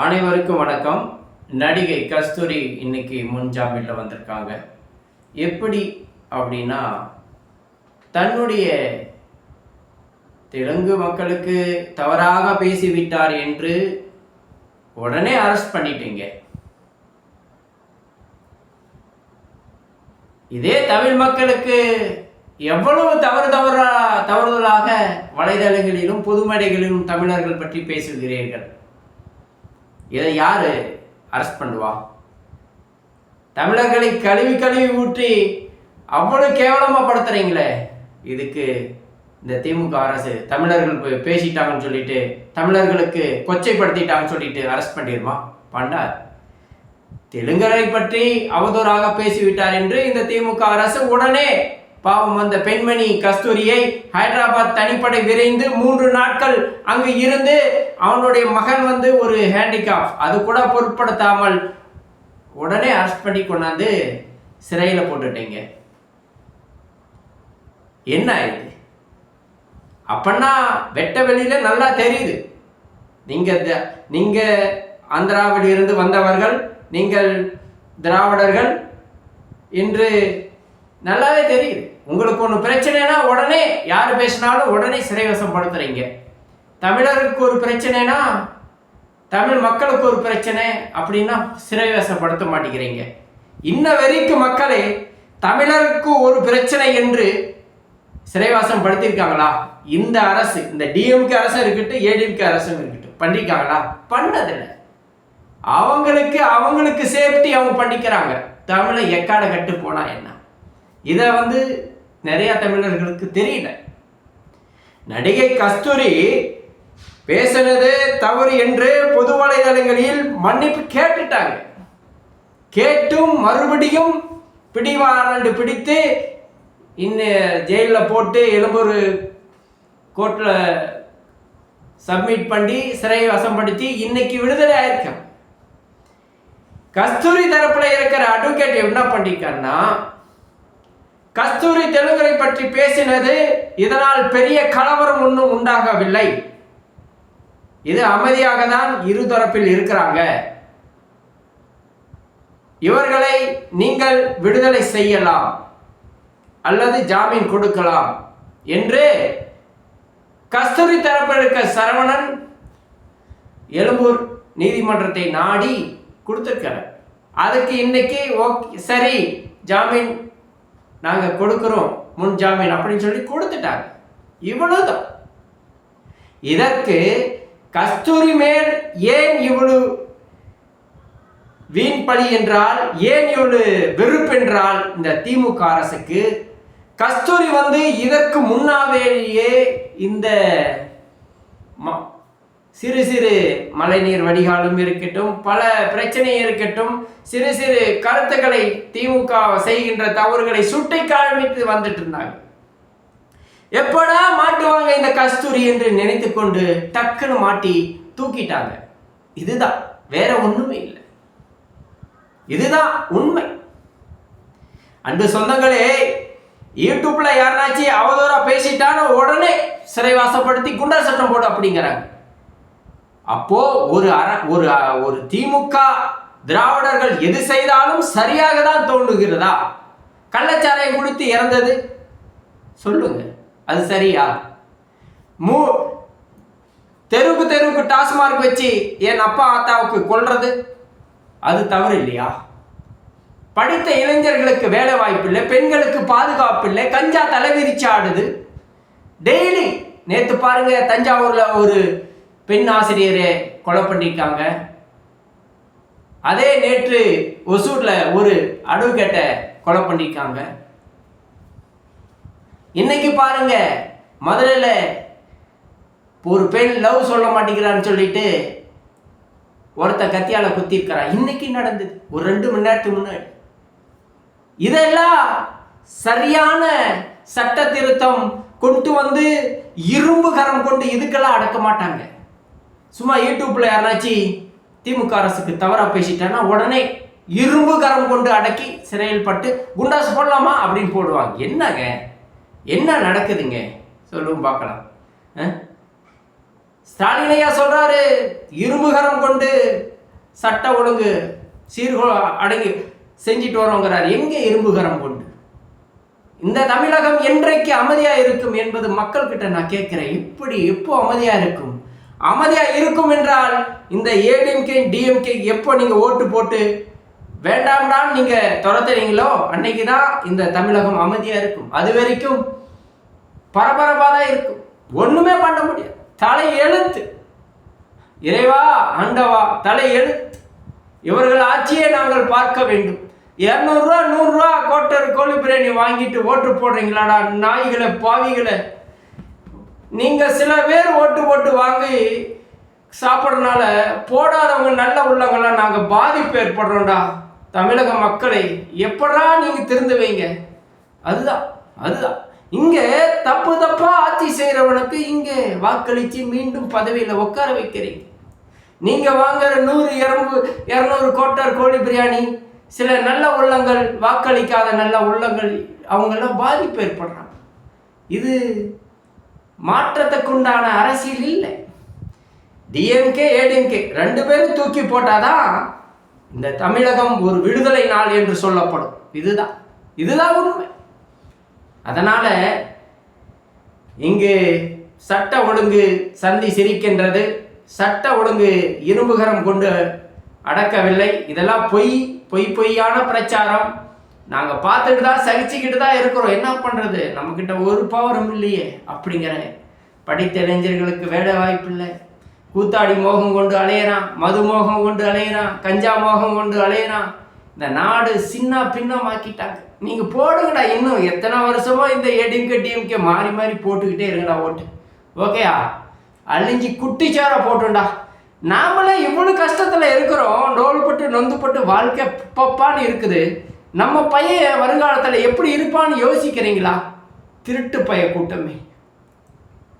அனைவருக்கும் வணக்கம். நடிகை கஸ்தூரி இன்னைக்கு முன்ஜாமீனில் வந்திருக்காங்க. எப்படி அப்படின்னா தன்னுடைய தெலுங்கு மக்களுக்கு தவறாக பேசிவிட்டார் என்று உடனே அரெஸ்ட் பண்ணிட்டீங்க. இதே தமிழ் மக்களுக்கு எவ்வளவு தவறு தவறா தவறுதலாக வலைதளங்களிலும் பொதுமடைகளிலும் தமிழர்கள் பற்றி பேசுகிறீர்கள். இதை யாரு அரெஸ்ட் பண்ணுவா? தமிழர்களை கழுவி கழுவி ஊற்றி அவ்வளவு கேவலமா படுத்துறீங்களே. இதுக்கு இந்த திமுக அரசு தமிழர்கள் பேசிட்டாங்கன்னு சொல்லிட்டு தமிழர்களுக்கு கொச்சைப்படுத்திட்டாங்கன்னு சொல்லிட்டு அரெஸ்ட் பண்ணிடுமா பண்ணார் தெலுங்கரை பற்றி அவதூறாக பேசிவிட்டார் என்று இந்த திமுக அரசு உடனே பாவம் அந்த பெண்மணி கஸ்தூரியை ஹைதராபாத் தனிப்படை விரைந்து மூன்று நாட்கள் அங்கு இருந்து அவனுடைய மகன் வந்து ஒரு ஹேண்டிகாப் அது கூட பொருட்படுத்தாமல் உடனே அரெஸ்ட் பண்ணி கொண்டாந்து சிறையில் போட்டுட்டீங்க. என்ன இது? அப்பன்னா வெட்ட வெளியில நல்லா தெரியுது. நீங்க த- நீங்க ஆந்திராவில் இருந்து வந்தவர்கள் நீங்கள் திராவிடர்கள் என்று நல்லாவே தெரியுது. உங்களுக்கு ஒன்று பிரச்சனைனா உடனே யார் பேசினாலும் உடனே சிறைவசம் படுத்துறீங்க தமிழருக்கு ஒரு பிரச்சனைனா தமிழ் மக்களுக்கு ஒரு பிரச்சனை அப்படின்னா சிறைவசப்படுத்த மாட்டேங்கிறீங்க. இன்ன வரைக்கும் மக்களே தமிழருக்கு ஒரு பிரச்சனை என்று சிறைவாசம் படுத்தியிருக்காங்களா இந்த அரசு இந்த டிஎம்கே அரசும் இருக்கட்டும் ஏடிஎம்கே அரசும் இருக்கட்டும் பண்ணிருக்காங்களா? பண்ணதில்லை. அவங்களுக்கு அவங்களுக்கு சேஃப்டி அவங்க பண்ணிக்கிறாங்க. தமிழை எக்காட கட்டு போனா என்ன? இதை வந்து நிறைய தமிழர்களுக்கு தெரியல. நடிகை கஸ்தூரி பேசினது தவறு என்று பொது வலைதளங்களில் மன்னிப்பு கேட்டுட்டாங்க. கேட்டும் மறுபடியும் பிடிவாரண்டு பிடித்து இன்னும் ஜெயிலில் போட்டு எழும்பூர் கோர்ட்டில் சப்மிட் பண்ணி சிறை வசப்படுத்தி இன்னைக்கு விடுதலை ஆயிருக்கேன் கஸ்தூரி தரப்பில் இருக்கிற அட்வொகேட் என்ன பண்ணிருக்காருன்னா கஸ்தூரி தெலுங்கரை பற்றி பேசினது இதனால் பெரிய கலவரம் ஒன்றும் உண்டாகவில்லை. இது அமைதியாக தான் இருதரப்பில் இருக்கிறாங்க. இவர்களை நீங்கள் விடுதலை செய்யலாம் அல்லது ஜாமீன் கொடுக்கலாம் என்று கஸ்தூரி தரப்பில் இருக்க சரவணன் எழும்பூர் நீதிமன்றத்தை நாடி கொடுத்துருக்கிறார். அதுக்கு இன்னைக்கு ஓகே சரி ஜாமீன் நாங்கள் கொடுக்குறோம் முன் ஜாமீன் அப்படின்னு சொல்லி கொடுத்துட்டாங்க. இவ்வளவுதான். இதற்கு கஸ்தூரி மேல் ஏன் இவ்வளவு வீண் பழி என்றால் ஏன் இவ்வளவு வெறுப்பு என்றால் இந்த திமுக அரசுக்கு? கஸ்தூரி வந்து இதற்கு முன்னாவேயே இந்த ம- சிறு சிறு மழைநீர் வடிகாலும் இருக்கட்டும் பல பிரச்சனை இருக்கட்டும் சிறு சிறு கருத்துக்களை திமுக செய்கின்ற தவறுகளை சுட்டி காண்பித்து வந்துட்டு இருந்தாங்க. எப்படா மாட்டுவாங்க இந்த கஸ்தூரி என்று நினைத்து கொண்டு டக்குன்னு மாட்டி தூக்கிட்டாங்க. இதுதான் வேற ஒண்ணுமே இல்லை. இதுதான் உண்மை. அன்பு சொந்தங்களே யூடியூப்ல யாருனாச்சும் அவதூறா பேசிட்டான்னு உடனே சிறைவாசப்படுத்தி குண்டர் சட்டம் போடு அப்படிங்கிறாங்க. அப்போ ஒரு அர ஒரு ஒரு திமுக திராவிடர்கள் எது செய்தாலும் சரியாக தான் தோன்றுகிறதா? கள்ளச்சாரை குடித்து இறந்தது? சொல்லுங்க. அது சரியா? மூ தெருவுக்கு தெருவுக்கு டாஸ்மார்க் வச்சு என் அப்பா ஆத்தாவுக்கு கொள்றது அது தவறு இல்லையா படித்த இளைஞர்களுக்கு வேலை வாய்ப்பு இல்லை பெண்களுக்கு பாதுகாப்பு இல்லை கஞ்சா தலைவிரிச்சு ஆடுது. டெய்லி நேற்று பாருங்க தஞ்சாவூர்ல ஒரு பெண் ஆசிரியரை கொலை பண்ணியிருக்காங்க அதே நேற்று ஒசூர்ல ஒரு அட்வொகேட்டை கொலை பண்ணியிருக்காங்க இன்னைக்கு பாருங்க முதல்ல ஒரு பெண் லவ் சொல்ல மாட்டேங்கிறான்னு சொல்லிட்டு ஒருத்த கத்தியால குத்திருக்கிறான். இன்னைக்கு நடந்தது. ஒரு ரெண்டு மணி நேரத்துக்கு முன்னாடி. இதெல்லாம் சரியான சட்ட திருத்தம் கொண்டு வந்து இரும்பு கரம் கொண்டு இதுக்கெல்லாம் அடக்க மாட்டாங்க. சும்மா யூடியூப்ல யாராச்சும் திமுக அரசுக்கு தவறா பேசிட்டான்னா உடனே இரும்பு கரம் கொண்டு அடக்கி சிறையில் பட்டு குண்டாசு போடலாமா அப்படின்னு போடுவாங்க. என்னங்க? என்ன நடக்குதுங்க? சொல்லுவோம் பார்க்கலாம். அஹ்? ஸ்டாலினையா சொல்றாரு இரும்புகரம் கொண்டு சட்ட ஒழுங்கு சீர்கோ அடங்கி செஞ்சிட்டு வரோங்கிறார். எங்கே இரும்புகரம் கொண்டு? இந்த தமிழகம் என்றைக்கு அமைதியா இருக்கும் என்பது மக்கள்கிட்ட நான் கேட்கிறேன். எப்படி எப்போ அமைதியா இருக்கும்? அமைதியா இருக்கும் என்றால் இந்த ஏடிஎம்கே டிஎம்கே எப்போ நீங்க ஓட்டு போட்டு வேண்டாம்டான்னு நீங்க துரத்துறீங்களோ அன்னைக்கு தான் இந்த தமிழகம் அமைதியா இருக்கும். அது வரைக்கும் பரபரப்பா தான் இருக்கும். ஒண்ணுமே பண்ண முடியாது. தலை எழுத்து. இறைவா ஆண்டவா தலை எழுத்து. இவர்கள் ஆட்சியை நாங்கள் பார்க்க வேண்டும். இரநூறுவா நூறுரூவா கோட்டர் கோழி பிரியாணி வாங்கிட்டு ஓட்டு போடுறீங்களாடா நாய்களை பாவிகளை. நீங்க சில பேர் ஓட்டு போட்டு வாங்கி சாப்பிட்றதுனால போடாதவங்க நல்ல உள்ளவங்களாம் நாங்கள் பாதிப்பு ஏற்படுறோம்டா. தமிழக மக்களை எப்படா நீங்க திருந்துவீங்க அதுதான் அதுதான். இங்கே தப்பு தப்பாக ஆட்சி செய்கிறவனுக்கு இங்கே வாக்களித்து மீண்டும் பதவியில் உட்கார வைக்கிறீங்க நீங்கள் வாங்குற நூறு இரநூறு இரநூறு கோட்டர் கோழி பிரியாணி சில நல்ல உள்ளங்கள் வாக்களிக்காத நல்ல உள்ளங்கள் அவங்களாம் பாதிப்பு ஏற்படுறாங்க. இது மாற்றத்துக்குண்டான அரசியல் இல்லை. டிஎம்கே ஏடிஎம்கே ரெண்டு பேரும் தூக்கி போட்டாதான் இந்த தமிழகம் ஒரு விடுதலை நாள் என்று சொல்லப்படும். இதுதான். இதுதான் உண்மை. அதனால இங்கு சட்ட ஒழுங்கு சந்தி சிரிக்கின்றது. சட்ட ஒழுங்கு இரும்புகரம் கொண்டு அடக்கவில்லை. இதெல்லாம் பொய் பொய் பொய்யான பிரச்சாரம். நாங்கள் பார்த்துட்டு தான் சகிச்சுக்கிட்டு தான் இருக்கிறோம். என்ன பண்ணுறது நம்மக்கிட்ட ஒரு பவரும் இல்லையே அப்படிங்கிற படித்த இளைஞர்களுக்கு வேலை வாய்ப்பு இல்லை. கூத்தாடி மோகம் கொண்டு அலையிறான் மது மோகம் கொண்டு அலையிறான் கஞ்சா மோகம் கொண்டு அலையிறான். இந்த நாடு சின்ன பின்னமாக்கிட்டாங்க. நீங்கள் போடுங்கடா இன்னும். எத்தனை வருஷமோ இந்த ஏடிஎம்கே டிஎம்கே மாறி மாறி போட்டுக்கிட்டே இருங்கடா ஓட்டு. ஓகேயா? அழிஞ்சு குட்டிச்சார போட்டுண்டா. நாமளே இவ்வளோ கஷ்டத்தில் இருக்கிறோம். நோல்பட்டு நொந்துப்பட்டு வாழ்க்கை பப்பான்னு இருக்குது. நம்ம பையன் வருங்காலத்தில் எப்படி இருப்பான்னு யோசிக்கிறீங்களா? திருட்டு பய கூட்டமே.